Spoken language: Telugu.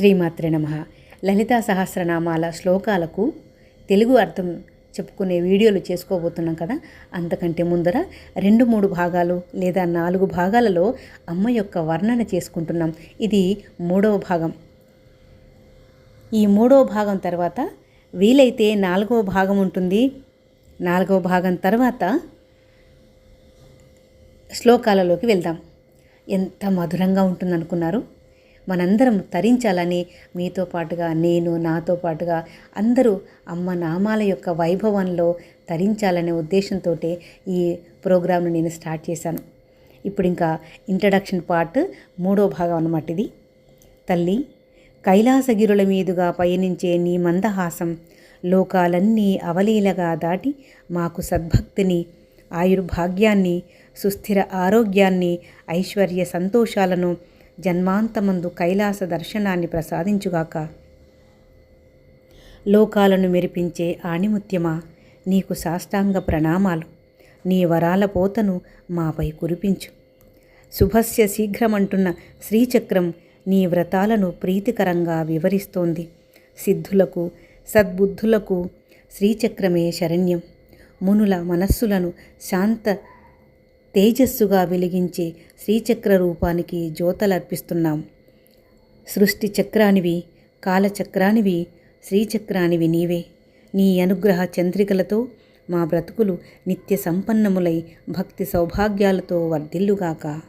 శ్రీమాత్రే నమ. లలితా సహస్రనామాల శ్లోకాలకు తెలుగు అర్థం చెప్పుకునే వీడియోలు చేసుకోబోతున్నాం కదా. అంతకంటే ముందర రెండు మూడు భాగాలు లేదా నాలుగు భాగాలలో అమ్మ యొక్క వర్ణన చేసుకుంటున్నాం. ఇది మూడవ భాగం. ఈ మూడవ భాగం తర్వాత వీలైతే నాలుగవ భాగం ఉంటుంది. నాలుగవ భాగం తర్వాత శ్లోకాలలోకి వెళ్దాం. ఎంత మధురంగా ఉంటుందనుకున్నారు. మనందరం తరించాలని మీతో పాటుగా నేను నాతో పాటుగా అందరూ అమ్మ నామాల యొక్క వైభవంలో తరించాలనే ఉద్దేశంతో ఈ ప్రోగ్రామ్ను నేను స్టార్ట్ చేశాను. ఇప్పుడు ఇంకా ఇంట్రడక్షన్ పార్ట్ మూడో భాగం అన్నమాట ఇది. తల్లి కైలాసగిరుల మీదుగా పయనించే నీ మందహాసం లోకాలన్నీ అవలీలగా దాటి మాకు సద్భక్తిని ఆయుర్భాగ్యాన్ని సుస్థిర ఆరోగ్యాన్ని ఐశ్వర్య సంతోషాలను జన్మాంతమందు కైలాస దర్శనాన్ని ప్రసాదించుగాక. లోకాలను మెరిపించే ఆణిముత్యమా నీకు సాష్టాంగ ప్రణామాలు. నీ వరాల పోతను మాపై కురిపించు. శుభస్య శీఘ్రమంటున్న శ్రీచక్రం నీ వ్రతాలను ప్రీతికరంగా వివరిస్తోంది. సిద్ధులకు సద్బుద్ధులకు శ్రీచక్రమే శరణ్యం. మునుల మనస్సులను శాంత తేజస్సుగా వెలిగించే శ్రీచక్ర రూపానికి జ్యోతలర్పిస్తున్నాం. సృష్టి చక్రానివి కాలచక్రానివి శ్రీచక్రానివి నీవే. నీ అనుగ్రహ చంద్రికలతో మా బ్రతుకులు నిత్య సంపన్నములై భక్తి సౌభాగ్యాలతో వర్ధిల్లుగాక.